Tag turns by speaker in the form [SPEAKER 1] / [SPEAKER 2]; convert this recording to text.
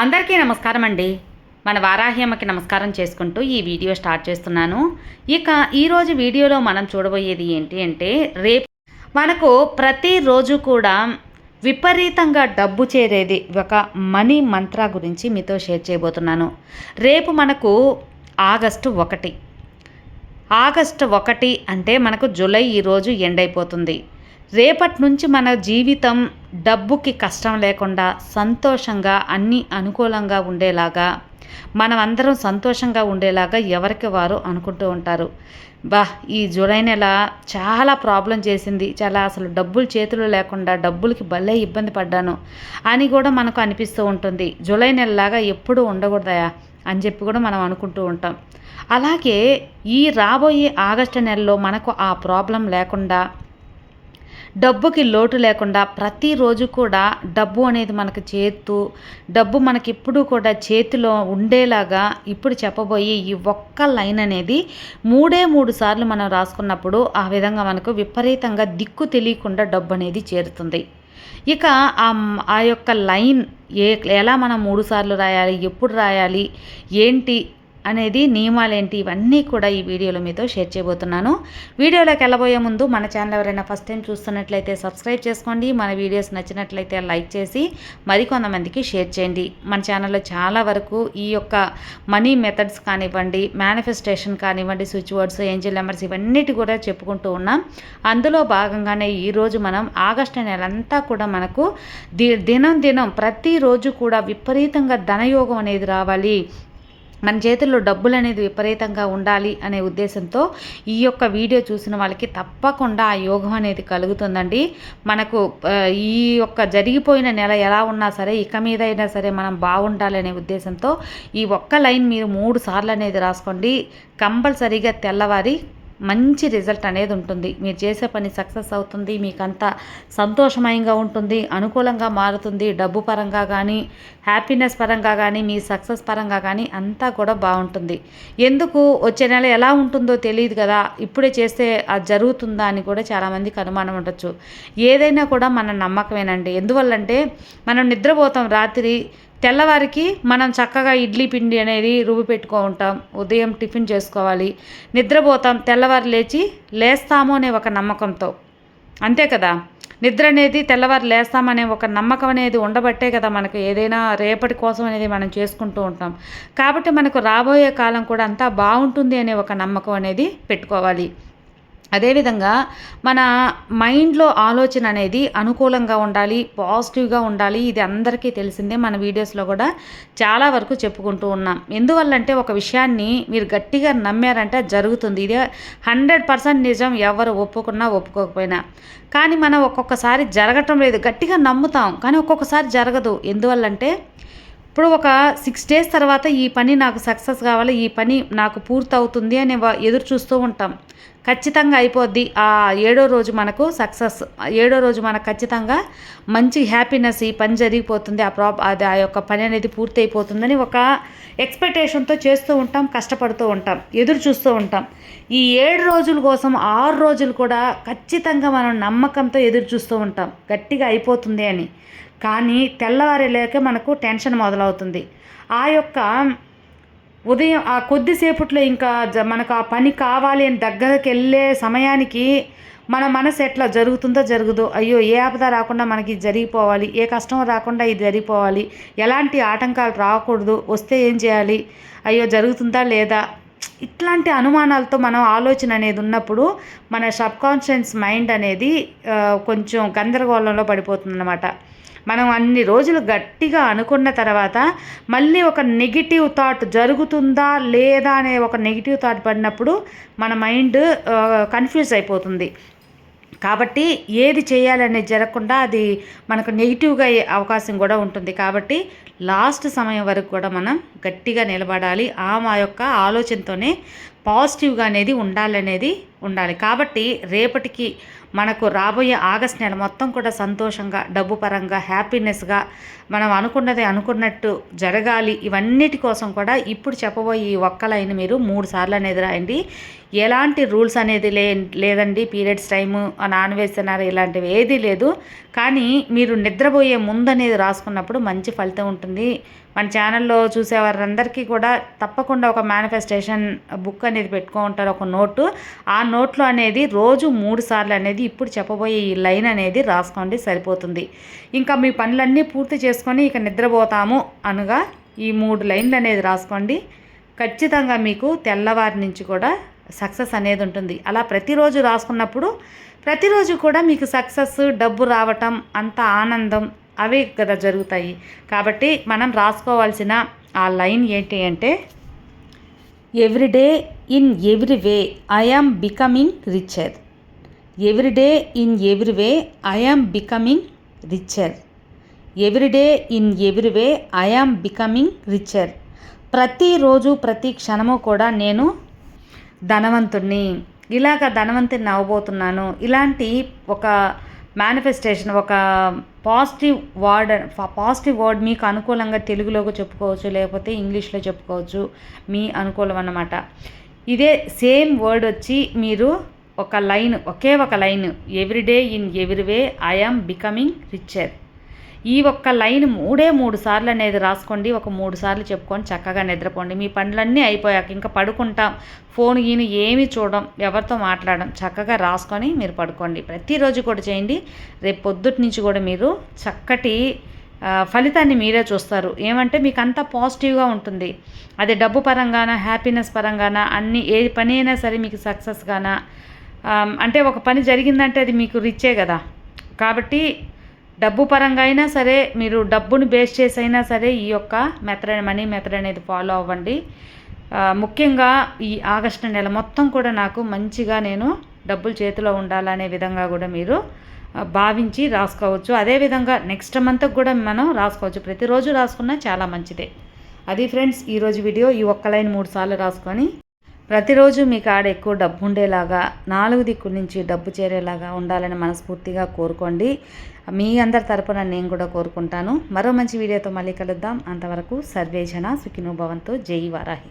[SPEAKER 1] అందరికీ నమస్కారం అండి. మన వారాహ్యమ్మకి నమస్కారం చేసుకుంటూ ఈ వీడియో స్టార్ట్ చేస్తున్నాను. ఇక ఈరోజు వీడియోలో మనం చూడబోయేది ఏంటి అంటే రేపు మనకు ప్రతిరోజు కూడా విపరీతంగా డబ్బు చేరేది ఒక మనీ మంత్ర గురించి మీతో షేర్ చేయబోతున్నాను. రేపు మనకు ఆగస్టు ఒకటి. ఆగస్టు ఒకటి అంటే మనకు జూలై ఈరోజు ఎండ్ అయిపోతుంది. రేపటి నుంచి మన జీవితం డబ్బుకి కష్టం లేకుండా సంతోషంగా అన్నీ అనుకూలంగా ఉండేలాగా మనం అందరం సంతోషంగా ఉండేలాగా ఎవరికి వారు అనుకుంటూ ఉంటారు. బా ఈ జూలై నెల చాలా ప్రాబ్లం చేసింది. చాలా అసలు డబ్బులు చేతులు లేకుండా డబ్బులకి భలే ఇబ్బంది పడ్డాను అని కూడా మనకు అనిపిస్తూ ఉంటుంది. జూలై నెలలాగా ఎప్పుడూ ఉండకూడదయా అని చెప్పి కూడా మనం అనుకుంటూ ఉంటాం. అలాగే ఈ రాబోయే ఆగస్టు నెలలో మనకు ఆ ప్రాబ్లం లేకుండా డబ్బుకి లోటు లేకుండా ప్రతిరోజు కూడా డబ్బు అనేది మనకు చేతు డబ్బు మనకి ఇప్పుడు కూడా చేతిలో ఉండేలాగా ఇప్పుడు చెప్పబోయే ఈ ఒక్క లైన్ అనేది మూడే మూడు సార్లు మనం రాసుకున్నప్పుడు ఆ విధంగా మనకు విపరీతంగా దిక్కు తెలియకుండా డబ్బు అనేది చేరుతుంది. ఇక ఆ ఆ యొక్క లైన్ ఏ ఎలా మనం మూడు సార్లు రాయాలి ఎప్పుడు రాయాలి ఏంటి అనేది నియమాలేంటి ఇవన్నీ కూడా ఈ వీడియోలో మీతో షేర్ చేయబోతున్నాను. వీడియోలోకి వెళ్ళబోయే ముందు మన ఛానల్ ఎవరైనా ఫస్ట్ టైం చూస్తున్నట్లయితే సబ్స్క్రైబ్ చేసుకోండి. మన వీడియోస్ నచ్చినట్లయితే లైక్ చేసి మరికొంతమందికి షేర్ చేయండి. మన ఛానల్లో చాలా వరకు ఈ యొక్క మనీ మెథడ్స్ కానివ్వండి మేనిఫెస్టేషన్ కానివ్వండి స్విచ్ వర్డ్స్ ఏంజిల్ నెంబర్స్ ఇవన్నిటి కూడా చెప్పుకుంటూ ఉన్నాం. అందులో భాగంగానే ఈరోజు మనం ఆగస్టు నెలంతా కూడా మనకు ది దినం దినం ప్రతిరోజు కూడా విపరీతంగా ధనయోగం అనేది రావాలి. మన చేతుల్లో డబ్బులు అనేది విపరీతంగా ఉండాలి అనే ఉద్దేశంతో ఈ యొక్క వీడియో చూసిన వాళ్ళకి తప్పకుండా ఆ యోగం అనేది కలుగుతుందండి. మనకు ఈ యొక్క జరిగిపోయిన నెల ఎలా ఉన్నా సరే ఇక మీద అయినా సరే మనం బాగుండాలి అనే ఉద్దేశంతో ఈ ఒక్క లైన్ మీరు మూడు సార్లు అనేది రాసుకోండి. కంపల్సరీగా తెల్లవారి మంచి రిజల్ట్ అనేది ఉంటుంది. మీరు చేసే పని సక్సెస్ అవుతుంది మీకు అంతా సంతోషమయంగా ఉంటుంది అనుకూలంగా మారుతుంది డబ్బు పరంగా కానీ హ్యాపీనెస్ పరంగా కానీ మీ సక్సెస్ పరంగా కానీ అంతా కూడా బాగుంటుంది. ఎందుకు? వచ్చే నెల ఎలా ఉంటుందో తెలియదు కదా. ఇప్పుడే చేస్తే అది జరుగుతుందా అని కూడా చాలామందికి అనుమానం ఉండొచ్చు. ఏదైనా కూడా మన నమ్మకమేనండి. ఎందువల్లంటే మనం నిద్రపోతాం రాత్రి తెల్లవారికి మనం చక్కగా ఇడ్లీ పిండి అనేది రుబ్బి పెట్టుకో ఉంటాం ఉదయం టిఫిన్ చేసుకోవాలి. నిద్రపోతాం. తెల్లవారు లేచి లేస్తాము అనే ఒక నమ్మకంతో. అంతే కదా? నిద్ర అనేది తెల్లవారు లేస్తామనే ఒక నమ్మకం అనేది ఉండబట్టే కదా మనకు ఏదైనా రేపటి కోసం అనేది మనం చేసుకుంటూ ఉంటాం. కాబట్టి మనకు రాబోయే కాలం కూడా అంతా బాగుంటుంది అనే ఒక నమ్మకం అనేది పెట్టుకోవాలి. అదేవిధంగా మన మైండ్లో ఆలోచన అనేది అనుకూలంగా ఉండాలి పాజిటివ్గా ఉండాలి. ఇది అందరికీ తెలిసిందే. మన వీడియోస్లో కూడా చాలా వరకు చెప్పుకుంటూ ఉన్నాం. ఎందువల్లంటే ఒక విషయాన్ని మీరు గట్టిగా నమ్మారంటే జరుగుతుంది. ఇది హండ్రెడ్ పర్సెంట్ నిజం. ఎవరు ఒప్పుకున్నా ఒప్పుకోకపోయినా. కానీ మనం ఒక్కొక్కసారి జరగటం లేదు. గట్టిగా నమ్ముతాం. కానీ ఒక్కొక్కసారి జరగదు. ఎందువల్లంటే ఇప్పుడు ఒక సిక్స్ డేస్ తర్వాత ఈ పని నాకు సక్సెస్ కావాలి ఈ పని నాకు పూర్తవుతుంది అని ఎదురు చూస్తూ ఉంటాం. ఖచ్చితంగా అయిపోద్ది. ఆ ఏడో రోజు మనకు సక్సెస్. ఏడో రోజు మనకు ఖచ్చితంగా మంచి హ్యాపీనెస్ ఈ పని జరిగిపోతుంది. ఆ ప్రా అది ఆ యొక్క పని అనేది పూర్తి అయిపోతుందని ఒక ఎక్స్పెక్టేషన్తో చేస్తూ ఉంటాం కష్టపడుతూ ఉంటాం ఎదురు చూస్తూ ఉంటాం. ఈ ఏడు రోజుల కోసం ఆరు రోజులు కూడా ఖచ్చితంగా మనం నమ్మకంతో ఎదురు చూస్తూ ఉంటాం. గట్టిగా అయిపోతుంది అని. కానీ తెల్లవారేలేక మనకు టెన్షన్ మొదలవుతుంది. ఆ యొక్క ఉదయం ఆ కొద్దిసేపట్లో ఇంకా మనకు ఆ పని కావాలి అని దగ్గరకు వెళ్ళే సమయానికి మన మనసు ఎట్లా జరుగుతుందో జరుగుదో. అయ్యో ఏ ఆపద రాకుండా మనకి జరిగిపోవాలి ఏ కష్టం రాకుండా ఇది జరిగిపోవాలి ఎలాంటి ఆటంకాలు రాకూడదు వస్తే ఏం చేయాలి అయ్యో జరుగుతుందా లేదా? ఇట్లాంటి అనుమానాలతో మనం ఆలోచన అనేది ఉన్నప్పుడు మన సబ్కాన్షియస్ మైండ్ అనేది కొంచెం గందరగోళంలో పడిపోతుందన్నమాట. మనం అన్ని రోజులు గట్టిగా అనుకున్న తర్వాత మళ్ళీ ఒక నెగిటివ్ థాట్ జరుగుతుందా లేదా అనే ఒక నెగిటివ్ థాట్ పడినప్పుడు మన మైండ్ కన్ఫ్యూజ్ అయిపోతుంది. కాబట్టి ఏది చేయాలనేది జరగకుండా అది మనకు నెగిటివ్గా అయ్యే అవకాశం కూడా ఉంటుంది. కాబట్టి లాస్ట్ సమయం వరకు కూడా మనం గట్టిగా నిలబడాలి. ఆ మా యొక్క ఆలోచనతోనే పాజిటివ్గా అనేది ఉండాలనేది ఉండాలి. కాబట్టి రేపటికి మనకు రాబోయే ఆగస్ట్ నెల మొత్తం కూడా సంతోషంగా డబ్బు పరంగా హ్యాపీనెస్గా మనం అనుకున్నది అనుకున్నట్టు జరగాలి. ఇవన్నిటి కోసం కూడా ఇప్పుడు చెప్పబోయే ఈ ఒక్క లైన్ మీరు మూడు సార్లు అనేది రాయండి. ఎలాంటి రూల్స్ అనేది లే లేదండి పీరియడ్స్ టైము నాన్ వెజ్ తినారు ఇలాంటివి ఏదీ లేదు. కానీ మీరు నిద్రపోయే ముందు అనేది రాసుకున్నప్పుడు మంచి ఫలితం ఉంటుంది. మన ఛానల్లో చూసే వారందరికీ కూడా తప్పకుండా ఒక మేనిఫెస్టేషన్ బుక్ అనేది పెట్టుకో ఉంటారు ఒక నోటు ఆ నోట్లో అనేది రోజు మూడు సార్లు అనేది ఇప్పుడు చెప్పబోయే ఈ లైన్ అనేది రాసుకోండి సరిపోతుంది. ఇంకా మీ పనులన్నీ పూర్తి చేసుకొని ఇక నిద్రపోతాము అనగా ఈ మూడు లైన్లు అనేది రాసుకోండి. ఖచ్చితంగా మీకు తెల్లవారి నుంచి కూడా సక్సెస్ అనేది ఉంటుంది. అలా ప్రతిరోజు రాసుకున్నప్పుడు ప్రతిరోజు కూడా మీకు సక్సెస్ డబ్బు రావటం అంత ఆనందం అవే కదా జరుగుతాయి. కాబట్టి మనం రాసుకోవాల్సిన ఆ లైన్ ఏంటి అంటే everyday in every way I am becoming richer everyday in every way I am becoming richer everyday in every way I am becoming richer ప్రతిరోజు ప్రతి క్షణము కూడా నేను ధనవంతుణ్ణి. ఇలాగ ధనవంతుని అవ్వబోతున్నాను. ఇలాంటి ఒక మేనిఫెస్టేషన్ ఒక పాజిటివ్ వర్డ్ పాజిటివ్ వర్డ్ మీకు అనుకూలంగా తెలుగులోకి చెప్పుకోవచ్చు లేకపోతే ఇంగ్లీష్లో చెప్పుకోవచ్చు మీ అనుకూలం అన్నమాట. ఇదే సేమ్ వర్డ్ వచ్చి మీరు ఒక లైన్ ఒకే ఒక line everyday in every way I am becoming richer ఈ ఒక్క లైన్ మూడే మూడు సార్లు అనేది రాసుకోండి ఒక మూడు సార్లు చెప్పుకొని చక్కగా నిద్రపోండి. మీ పనులన్నీ అయిపోయాక ఇంకా పడుకుంటాం. ఫోన్ గీని ఏమి చూడడం ఎవరితో మాట్లాడడం చక్కగా రాసుకొని మీరు పడుకోండి. ప్రతిరోజు కూడా చేయండి. రేపు పొద్దుటి నుంచి కూడా మీరు చక్కటి ఫలితాన్ని మీరే చూస్తారు. ఏమంటే మీకు అంతా పాజిటివ్గా ఉంటుంది. అది డబ్బు పరంగాన హ్యాపీనెస్ పరంగాన అన్ని ఏ పని అయినా సరే మీకు సక్సెస్గానా అంటే ఒక పని జరిగిందంటే అది మీకు రిచ్చే కదా. కాబట్టి డబ్బు పరంగా అయినా సరే మీరు డబ్బును బేస్ చేసి అయినా సరే ఈ యొక్క మెథడ్ మనీ మెథడ్ అనేది ఫాలో అవ్వండి. ముఖ్యంగా ఈ ఆగస్టు నెల మొత్తం కూడా నాకు మంచిగా నేను డబ్బులు చేతిలో ఉండాలనే విధంగా కూడా మీరు భావించి రాసుకోవచ్చు. అదేవిధంగా నెక్స్ట్ మంత్కి కూడా మనం రాసుకోవచ్చు. ప్రతిరోజు రాసుకున్నా చాలా మంచిదే. అది ఫ్రెండ్స్ ఈరోజు వీడియో ఈ ఒక్క లైన్ మూడు సార్లు రాసుకొని ప్రతిరోజు మీ కాడ ఎక్కువ డబ్బు ఉండేలాగా నాలుగు దిక్కు నుంచి డబ్బు చేరేలాగా ఉండాలని మనస్ఫూర్తిగా కోరుకోండి. మీ అందరి తరపున నేను కూడా కోరుకుంటాను. మరో మంచి వీడియోతో మళ్ళీ కలుద్దాం. అంతవరకు సర్వేజన సుఖినోభవంతో జై వారాహి.